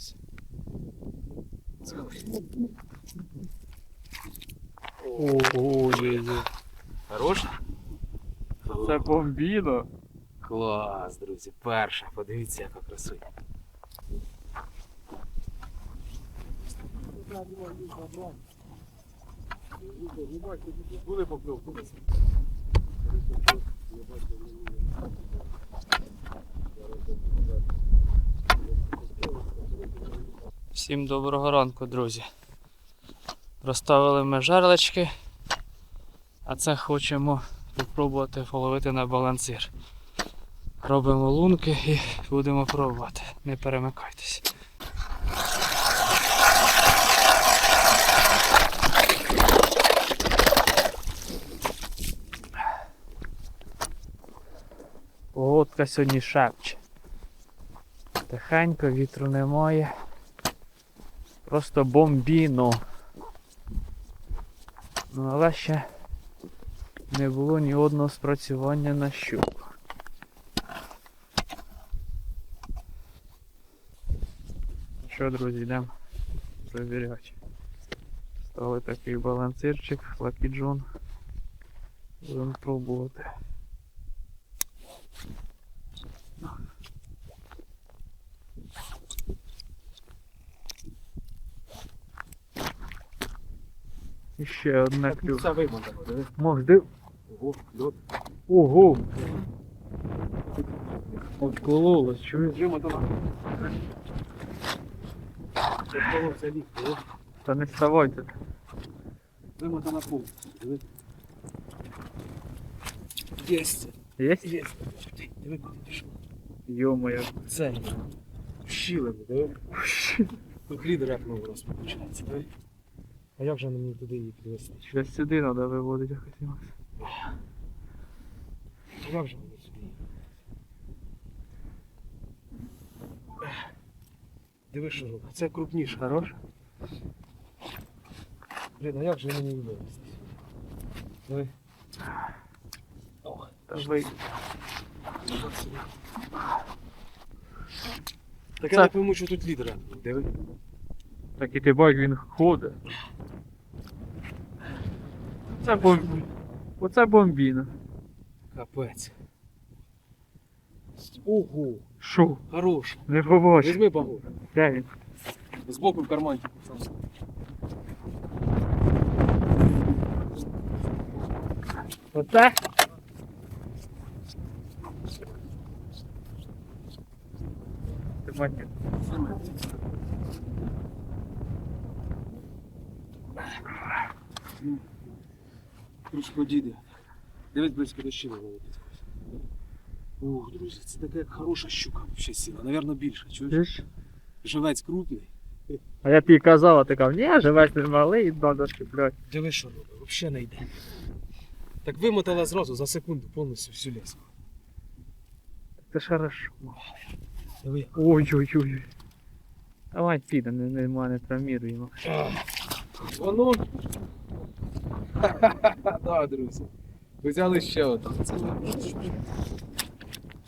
Ось. Ой-ой-ой. Хорош? Це бомбіно. Клас, друзі, перша. Подивіться, яка красуня. Всім доброго ранку, друзі. Розставили ми жерлечки, а це хочемо спробувати половити на балансир. Робимо лунки і будемо пробувати. Не перемикайтесь. Погодка сьогодні шепче. Тихенько, вітру немає. Просто бомбіно. Ну, але ще не було ні одного спрацювання на щуку. Ну Що, друзі, йдемо перевіряти. Стали такий балансирчик, John. Будемо пробувати. І ще одна клюв. Все. Мог, де... Ого, льот. Ого! Откололось, чуєш? Та не вставайте. Вимотана повністю, диви. Єсть. Є? Єсть. Диви, куди пішов. Йо-моє. Це щілини, диви. Тут лідер як новий раз виходить, диви. А як же мені туди її підвести? Щось сюди треба виводити якось. А Як же мені сюди її? Диви, що робить. Це крупніше. Хорош? Блін, а як же мені її вивести? Диви. Ви... Так я не пойму, що тут лідер. Диви. Так і ти бачиш, він ходить. Це бомб... Оце бомбіна. Капець. Ого, Шо? хорош. Не побачив. Візьми багор. Де він? Збоку в карманчику. Оце? Тримайте. Трошки діди. Дивись близько до не підходить. Ух, друзі, це така хороша щука ще сіла. Навірно більша. Чуєш? Чуєш? Живець крупний. А я тобі казав, а ти казав, ні, живець не малий, і треба щеплять. Диви, що робить, взагалі не йде. Так вимотала зразу за секунду повністю всю леску. Це ж хорошо. Диви. Ой-ой-ой. Давай піде, не, нема, не травміруємо. Воно. Так, друзі. Взяли ще одну. Це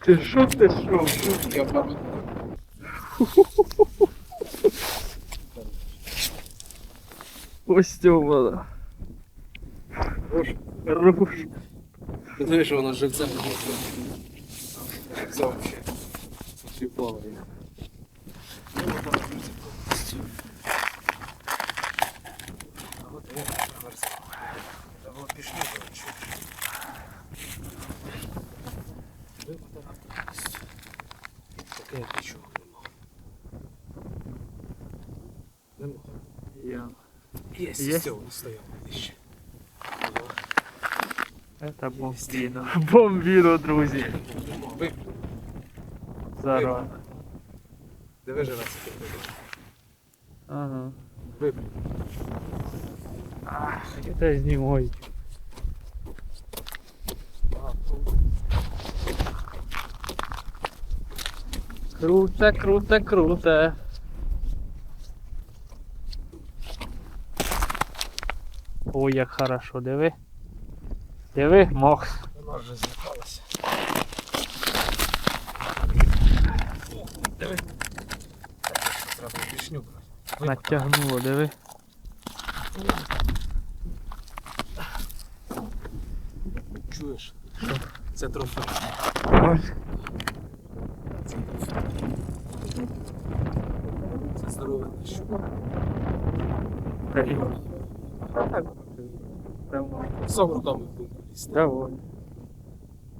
Ти що ти що? я пам'ятаю. Ось цього. Хорош. Хорош. Ти знаєш, що воно живцем не може. Це взагалі. Пішли, коротше. Таке нічого нема. Нема. Я. Є, Є? з цього стояло ще. Это бомбіно. Бомбіно, друзі. Виплю. Зараз. Диви живе це Ага. Виплю. Я теж знімаю. Круто, круто, круто. Ой, як хорошо, диви. Диви, мох. Вона вже злякалася. Диви. Клашню брать. Натягнуло, диви. Чуєш? Це трофей. Це здоровий щука. Сам руками буду лізти. Давай.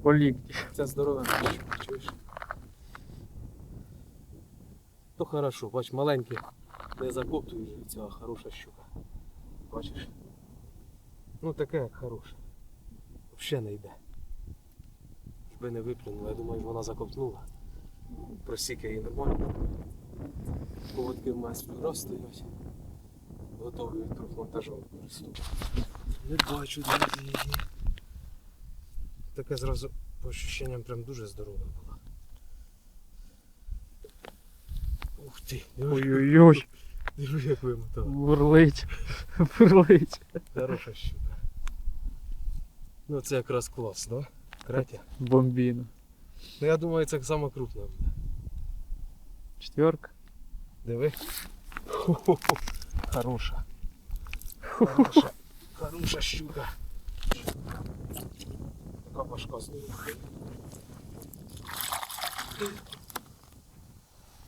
По лікті. Це здорове щука, чуєш? То хорошо, бач, маленьке, не закоптуєш ця хороша щука. Бачиш? Ну таке як хороше. Взагалі не йде. Якби не виплюнула, я думаю, вона закопнула. Просіка її нормально. Поводки в мене співраз стоять. Готові від використовувати. Не бачу друзі її. Таке зразу по ощущенням прям дуже здорове була. Ух ти, Ой-ой-ой. диви, як вимотала. Бурлить. Бурлить. Хороша щука. Ну це якраз клас, да? Третя. Бомбіна. Ну я думаю, це саме крупна буде. Четверка. Диви. Хо-хо-хо. Хороша. Хороша. Хороша щука. Така башка здорова.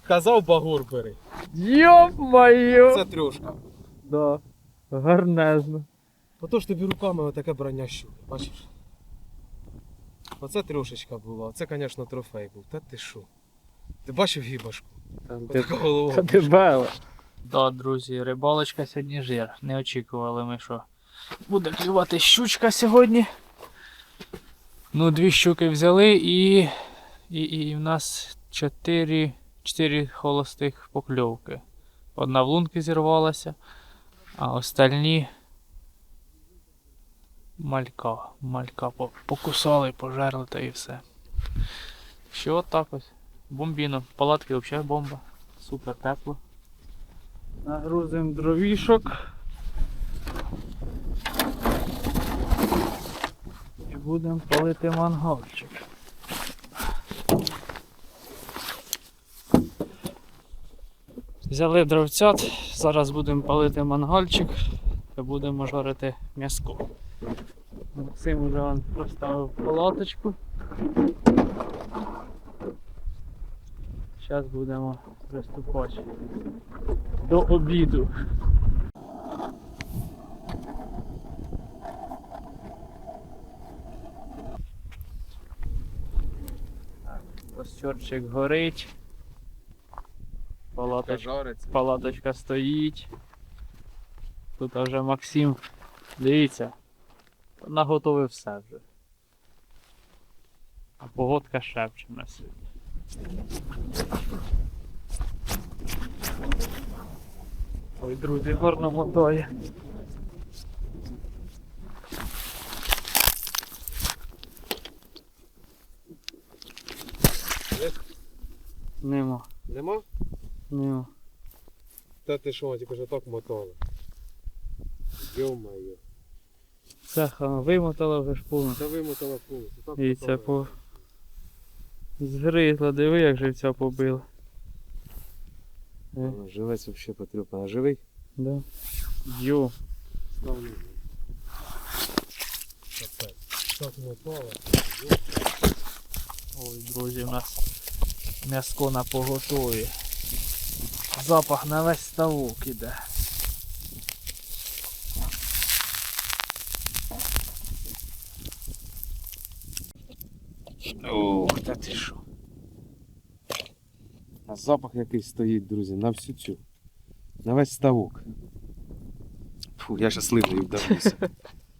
Казав багор бери. Йоп-моє! Це трьошка. Да. Гарнезно. Отож тобі руками отаке брання щуки, бачиш? Оце трьошечка була, це, звісно, трофей був. Та ти що? Ти бачив гібашку? Така голова. дебела. Да, друзі, рибалочка сьогодні жир. Не очікували ми, що буде клювати щучка сьогодні. Ну, дві щуки взяли і. І, і в нас чотири, чотири холостих покльовки. Одна в лунки зірвалася, а остальні малька. Малька покусали, пожерли та і все. Що так ось. Бомбіно. Палатки взагалі бомба. Супер тепло. Нагрузимо дровішок. І будемо палити мангальчик. Взяли дровцят, зараз будемо палити мангальчик та будемо жарити м'яско. Максим уже он поставив палаточку. Зараз будемо приступати до обіду. Костерчик горить. Палаточка, палаточка стоїть. Тут вже Максим, дивіться, наготовив все вже. А погодка шепче на сьогодні. Ой, друзі, гарно мотає. Нема, Нема? нема. Та ти що, тільки ж так мотали. Йо-моє. Цеха вимотала вже ж повністю. Та вимотала повністю. Так І це по... Згризла, диви, як живця побила. Е, Живець взагалі потрібно. А живий? да. Йо. Ставлю. Так, так мотала. Ой, друзі, у нас м'яско на поготові. Запах на весь ставок іде. Ух, та ти що. А запах якийсь стоїть, друзі, на всю цю. На весь ставок. Фу, я щасливий вдався.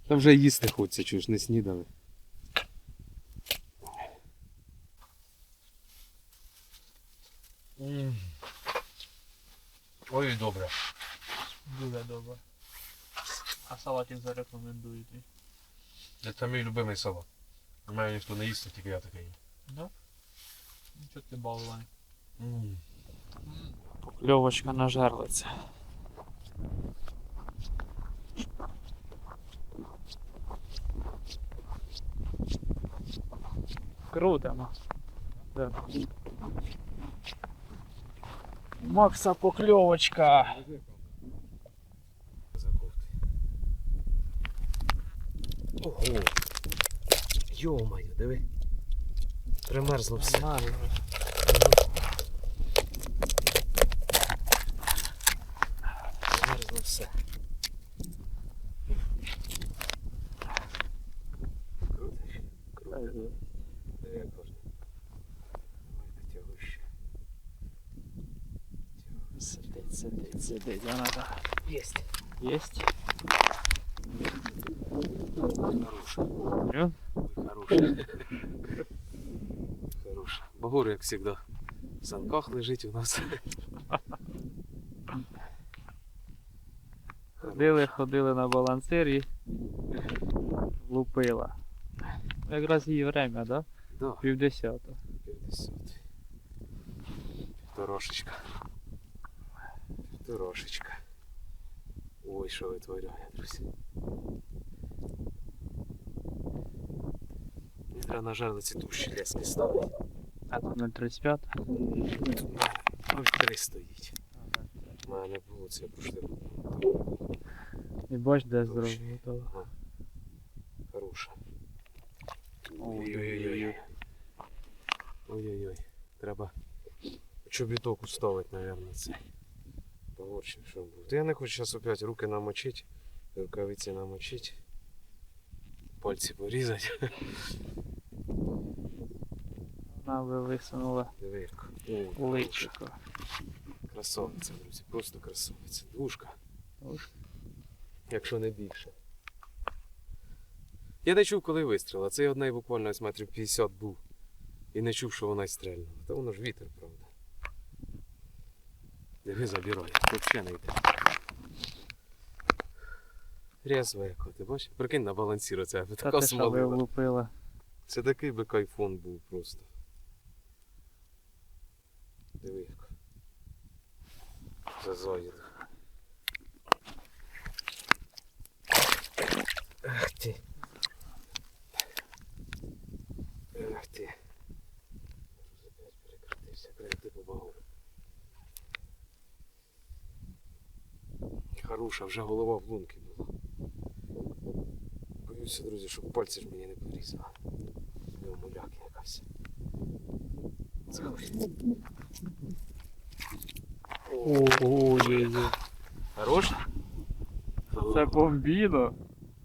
Та вже їсти хочеться, чуєш, не снідали. Ой, добре. Дуже добре. А салатів зарекомендуєте. Це мій любимий салат. У мене ніхто не їсть, тільки я такий. Да? Нічого ти балувай. Покльовочка на жерлице. Круто, ма. Да. Макса покльовочка. Ого. Йо-моє, диви. Примерзло все. Примерзло все. Крутиш? Круто. Диви, як. Тягуй. Сидить, сидить, сидить. Вона так. Єсть. Єсть. Хороша. Хороша. Багор, як завжди, в санках лежить у нас. Ходили, ходили на балансирі. Лупила. Якраз її время, да? Да, Півдесята. 50. Півторошечка. Півторошечка. Ой, що витворяє, друзі. Мені треба на жарлиці туші лески ставити. А тут 0,35. Ось три стоїть. У мене було це прошлий рік. І бач, де зробили. Хороша. Ой-ой-ой. Ой-ой-ой. Треба чобіток уставити, мабуть, це. Поворчив, що був. Та я не хочу зараз опять руки намочити, рукавиці намочити. Пальці порізати. Вона би висунула Диви як. О, хороша. друзі. Просто красавиця. Двушка. Якщо не більше. Я не чув, коли вистріла. Це одна буквально ось метрів 50 був. І не чув, що вона й стрельнула. Та воно ж вітер, правда. Диви, забирай. Взагалі не йде. Рязва яка, ти бачиш? Прикинь на балансір це, Та така смолила. Це такий би кайфон був просто. Диви як. Зазоїд. Ах ти. Ах ти. Опять перекрутився, перейти по багу. Хороша, вже голова в лунки була. Боюся, друзі, щоб пальці ж мені не порізали. Муляки якась. Заходь. Ой-ой-ой. Хорош? Це бомбіно.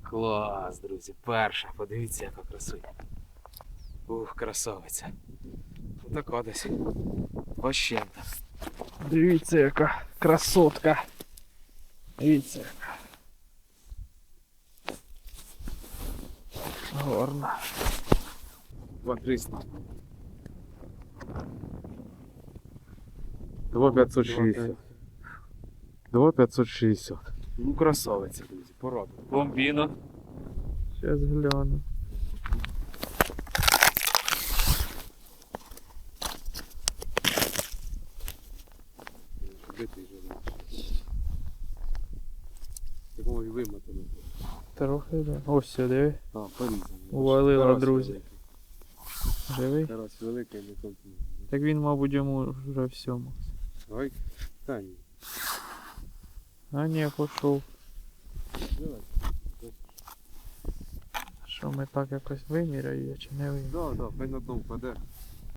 Клас, друзі, перша. Подивіться, яка красуня. Ух, красавиця. Така десь. Ващента. Дивіться, яка красотка. Дивіться яка. Гарна. 2300. 2560. 2560. Ну, красавиця, друзі, порада. Бомбіно. Зараз гляну. Такого і вимотано. Трохи, да. Ось все, диви. А, порізаний. Увалила, Тарас друзі. великий. Живий. Тарас великий, не. Так він, мабуть, йому вже всьому. Ой, та ні. А ні, пішов. Давай. Що ми так якось виміряємо чи не виміряємо? Да, да, хай на дно впаде.